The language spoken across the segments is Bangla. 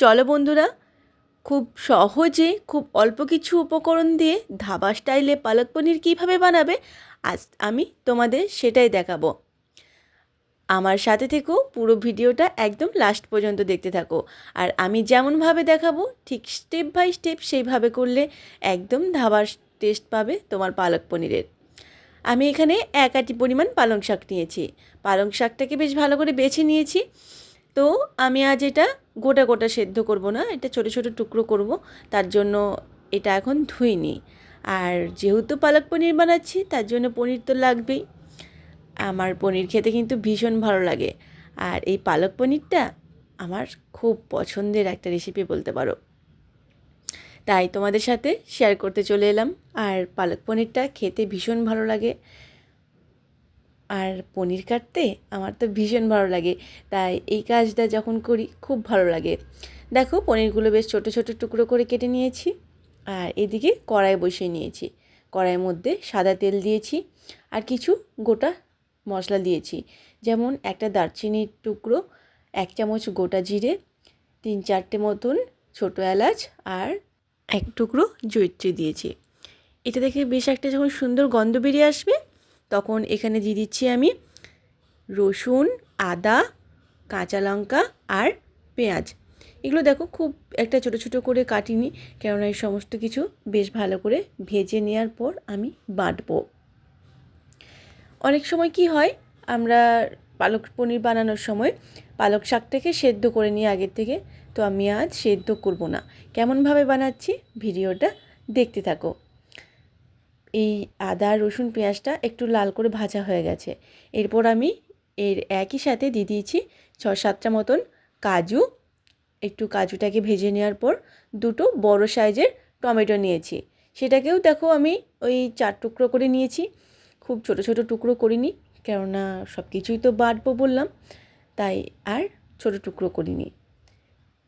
চলো বন্ধুরা, খুব সহজে, খুব অল্প কিছু উপকরণ দিয়ে ধাবা স্টাইলে পালক পনির কীভাবে বানাবে, আজ আমি তোমাদের সেটাই দেখাবো। আমার সাথে থেকেও পুরো ভিডিওটা একদম লাস্ট পর্যন্ত দেখতে থাকো। আর আমি যেমনভাবে দেখাবো, ঠিক স্টেপ বাই স্টেপ সেইভাবে করলে একদম ধাবার টেস্ট পাবে তোমার পালক পনিরের। আমি এখানে এক আটি পরিমাণ পালং শাক নিয়েছি। পালং শাকটাকে বেশ ভালো করে বেছে নিয়েছি। তো আমি আজ এটা গোটা গোটা সেদ্ধ করব না, এটা ছোট ছোট টুকরো করব, তার জন্য এটা এখন ধুইনি। আর যেহেতু পালক পনির বানাচ্ছি, তার জন্য পনির তো লাগবেই। আমার পনির খেতে কিন্তু ভীষণ ভালো লাগে। আর এই পালক পনিরটা আমার খুব পছন্দের একটা রেসিপি বলতে পারো। তাই তোমাদের সাথে শেয়ার করতে চলে এলাম। আর পালক পনিরটা খেতে ভীষণ ভালো লাগে। আর পনির কাটতে আমার তো ভীষণ ভালো লাগে। তাই এই কাজটা যখন করি, খুব ভালো লাগে। দেখো, পনিরগুলো বেশ ছোট ছোট টুকরো করে কেটে নিয়েছি আর এদিকে কড়াই বসিয়ে নিয়েছি। কড়াইয়ের মধ্যে সাদা তেল দিয়েছি আর কিছু গোটা মশলা দিয়েছি। যেমন একটা দারচিনির টুকরো, এক চামচ গোটা জিরে, তিন চারটে মতন ছোটো এলাচ আর এক টুকরো জৈত্রী দিয়েছি। এটা দেখে বেশ একটা যখন সুন্দর গন্ধ বেরিয়ে আসবে তখন এখানে দিয়ে দিচ্ছি আমি রসুন, আদা, কাঁচা লঙ্কা আর পেঁয়াজ। এগুলো দেখো খুব একটা ছোট ছোট করে কাটিনি, কেননা এই সমস্ত কিছু বেশ ভালো করে ভেজে নেওয়ার পর আমি বাটবো। অনেক সময় কি হয়, আমরা পালক পনির বানানোর সময় পালক শাকটাকে সেদ্ধ করে নিই আগের থেকে, তো আমি আজ সেদ্ধ করব না। কেমনভাবে বানাচ্ছি, ভিডিওটা দেখতে থাকো। এই আদা, রসুন, পেঁয়াজটা একটু লাল করে ভাজা হয়ে গেছে। এরপর আমি এর একই সাথে দিয়ে দিয়েছি ছ সাতটা মতন কাজু। একটু কাজুটাকে ভেজে নেওয়ার পর দুটো বড় সাইজের টমেটো নিয়েছি। সেটাকেও দেখো আমি ওই চার টুকরো করে নিয়েছি। খুব ছোট ছোট টুকরো করিনি, কেননা সব কিছুই তো বাটবো বললাম। তাই আর ছোট টুকরো করিনি।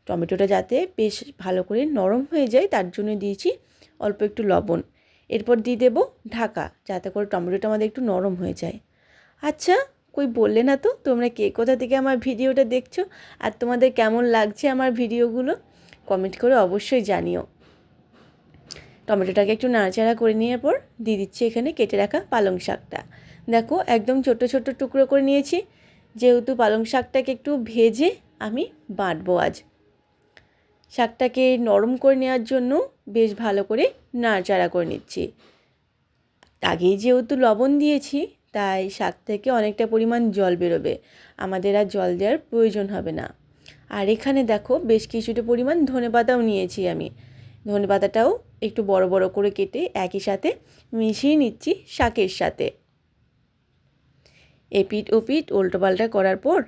টমেটোটা যাতে বেশ ভালো করে নরম হয়ে যায়, তার জন্য দিয়েছি অল্প একটু লবণ। এরপর দিয়ে দেবো ঢাকা, যাতে করে টমেটোটা আমাদের একটু নরম হয়ে যায়। আচ্ছা কই বললে না তো? তোমরা কে? কোথা থেকে আমার ভিডিওটা দেখছ? আর তোমাদের কেমন লাগছে আমার ভিডিওগুলো? কমেন্ট করে অবশ্যই জানিও। টমেটোটাকে একটু নাড়াচাড়া করে নেওয়ার পর দিয়ে দিচ্ছি এখানে কেটে রাখা পালং শাকটা। দেখো, একদম ছোট ছোট টুকরো করে নিয়েছি। যেহেতু পালং শাকটাকে একটু ভেজে আমি বাটবো আজ। শাকটাকে নরম করে নেওয়ার জন্য বেশ ভালো করে নাড়াচাড়া করে নিচ্ছি। আগেই যেহেতু লবণ দিয়েছি, তাই শাক থেকে অনেকটা পরিমাণ জল বেরোবে। আমাদের আর জল দেওয়ার প্রয়োজন হবে না। আর এখানে দেখো, বেশ কিছুটা পরিমাণ ধনে পাতাও নিয়েছি আমি। ধনে পাতাটাও একটু বড় বড় করে কেটে একই সাথে মিশিয়ে নিচ্ছি শাকের সাথে। এপিট ওপিট উল্টোপাল্টা করার পর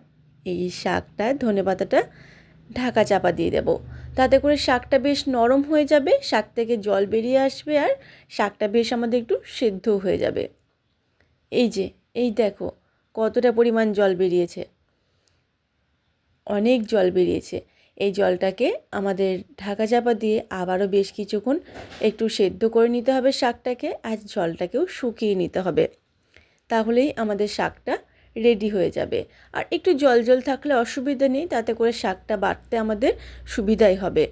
এই শাকটা, ধনে পাতাটা ঢাকা চাপা দিয়ে দেবো। তাতে করে শাকটা বেশ নরম হয়ে যাবে, শাক থেকে জল বেরিয়ে আসবে আর শাকটা বেশ আমাদের একটু সেদ্ধ হয়ে যাবে। এই যে, এই দেখো কতটা পরিমাণ জল বেরিয়েছে। অনেক জল বেরিয়েছে। এই জলটাকে আমাদের ঢাকা চাপা দিয়ে আবারও বেশ কিছুক্ষণ একটু সেদ্ধ করে নিতে হবে শাকটাকে, আর জলটাকেও শুকিয়ে নিতে হবে। তাহলেই আমাদের শাকটা রেডি হয়ে যাবে। আর একটু জল জল থাকলে অসুবিধা নেই, তাতে করে শাকটা বাটতে আমাদের সুবিধাই হবে।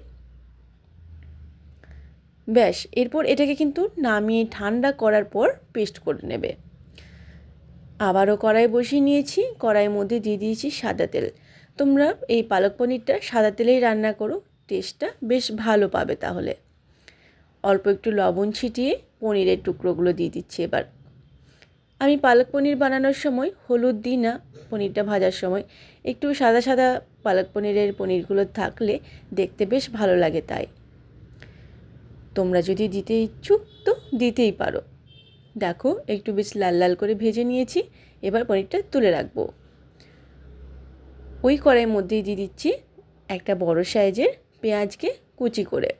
ব্যাস, এরপর এটাকে কিন্তু নামিয়ে ঠান্ডা করার পর পেস্ট করে নেবে। আবারও কড়াই বসিয়ে নিয়েছি, কড়াইয়ের মধ্যে দিয়ে দিয়েছি সাদা তেল। তোমরা এই পালক পনিরটা সাদা তেলেই রান্না করো টেস্টটা বেশ ভালো পাবে তাহলে। অল্প একটু লবণ ছিটিয়ে পনিরের টুকরোগুলো দিয়ে দিচ্ছি এবার। আমি পালক পনির বানানোর সময় হলুদ দিই না, পনিরটা ভাজার সময়। একটু সাদা সাদা পালক পনিরের পনিরগুলো থাকলে দেখতে বেশ ভালো লাগে তাই। তোমরা যদি দিতে ইচ্ছুক তো দিতেই পারো। দেখো, একটু বেশ লাল লাল করে ভেজে নিয়েছি, এবার পনিরটা তুলে রাখব। ওই কড়াইয়ের মধ্যেই দিয়ে দিচ্ছি একটা বড় সাইজের পেঁয়াজকে কুচি করে।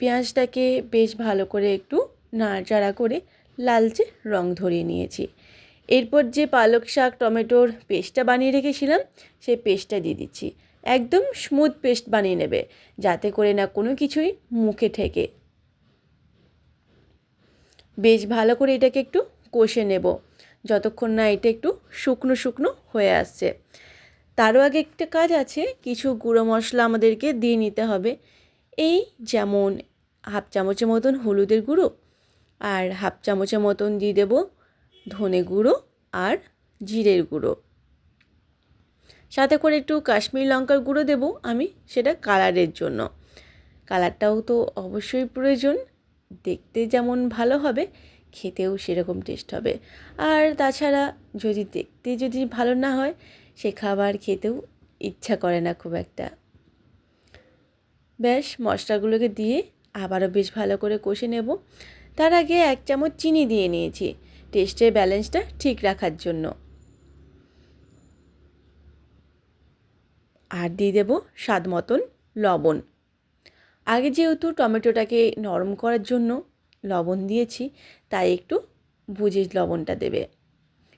পেঁয়াজটাকে বেশ ভালো করে একটু নাড়াচাড়া করে লালচে রং ধরিয়ে নিয়েছি। এরপর যে পালক শাক, টমেটোর পেস্টটা বানিয়ে রেখেছিলাম সেই পেস্টটা দিয়ে দিচ্ছি। একদম স্মুথ পেস্ট বানিয়ে নেবে, যাতে করে না কোনো কিছুই মুখে ঠেকে। বেশ ভালো করে এটাকে একটু কষে নেব, যতক্ষণ না এটা একটু শুকনো শুকনো হয়ে আসছে। তারও আগে একটা কাজ আছে, কিছু গুঁড়ো মশলা আমাদেরকে দিয়ে নিতে হবে। এই যেমন হাফ চামচের মতন হলুদের গুঁড়ো আর হাফ চামচের মতন দিয়ে দেব ধনে গুঁড়ো আর জিরের গুঁড়ো। সাথে করে একটু কাশ্মীর লঙ্কার গুঁড়ো দেব আমি সেটা কালারের জন্য। কালারটাও তো অবশ্যই প্রয়োজন, দেখতে যেমন ভালো হবে, খেতেও সেরকম টেস্ট হবে। আর তাছাড়া যদি দেখতে যদি ভালো না হয়, সে খাবার খেতেও ইচ্ছা করে না খুব একটা। ব্যাস, মশলাগুলোকে দিয়ে আবারও বেশ ভালো করে কষে নেব। তার আগে এক চামচ চিনি দিয়ে নিয়েছি। টেস্টের ব্যালেন্সটা ঠিক রাখার জন্য। আর দিয়ে দেব স্বাদ মতন লবণ। আগে যেহেতু টমেটোটাকে নরম করার জন্য লবণ দিয়েছি, তাই একটু বুঝে লবণটা দেবে।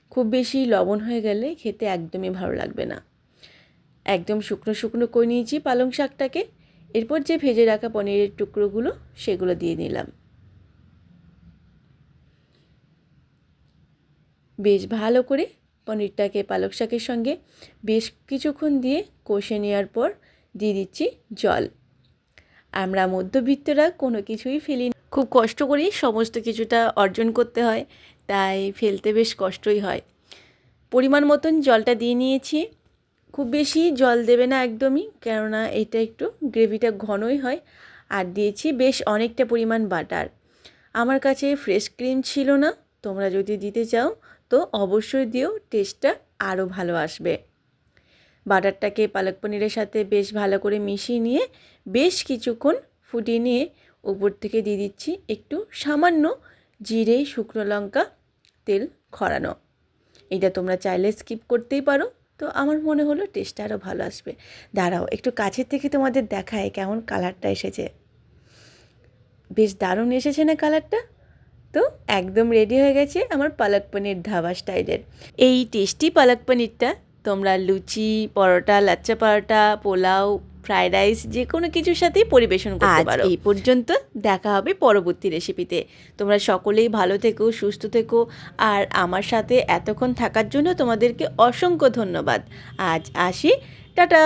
খুব বেশি লবণ হয়ে গেলে খেতে একদমই ভালো লাগবে না। একদম শুকনো শুকনো করে নিয়েছি পালং শাকটাকে। এরপর যে ভেজে রাখা পনিরের টুকরোগুলো, সেগুলো দিয়ে নিলাম। বেশ ভালো করে পনিরটাকে পালক শাকের সঙ্গে বেশ কিছুক্ষণ দিয়ে কষে নেওয়ার পর দিয়ে দিচ্ছি জল। আমরা মধ্যবিত্তরা কোনো কিছুই ফেলি। খুব কষ্ট করেই সমস্ত কিছুটা অর্জন করতে হয়, তাই ফেলতে বেশ কষ্টই হয়। পরিমাণ মতন জলটা দিয়ে নিয়েছি। খুব বেশি জল দেবে না একদমই, কেননা এটা একটু গ্রেভিটা ঘনই হয়। আর দিয়েছি বেশ অনেকটা পরিমাণ বাটার। আমার কাছে ফ্রেশ ক্রিম ছিল না, তোমরা যদি দিতে চাও তো অবশ্যই দিও, টেস্টটা আরও ভালো আসবে। বাটারটাকে পালক পনিরের সাথে বেশ ভালো করে মিশিয়ে নিয়ে বেশ কিছুক্ষণ ফুটিয়ে নিয়ে উপর থেকে দিয়ে দিচ্ছি একটু সামান্য জিরে, শুকনো লঙ্কা, তেল খরানো এটা তোমরা চাইলে স্কিপ করতেই পারো। তো আমার মনে হলো টেস্টটা আরও ভালো আসবে। দাঁড়াও, একটু কাছের থেকে তোমাদের দেখায় কেমন কালারটা এসেছে। বেশ দারুণ এসেছে না কালারটা? তো একদম রেডি হয়ে গেছে আমার পালক পনির ধাবা স্টাইলের। এই টেস্টি পালক পনিরটা তোমরা লুচি পরোটা লাচ্চা পরোটা পোলাও ফ্রাইড রাইস যে কোনো কিছুর সাথেই পরিবেশন করতে পারো। এই পর্যন্ত দেখা হবে পরবর্তী রেসিপিতে তোমরা সকলেই ভালো থেকো সুস্থ থেকো আর আমার সাথে এতক্ষণ থাকার জন্য তোমাদেরকে অসংখ্য ধন্যবাদ। আজ আসি টাটা!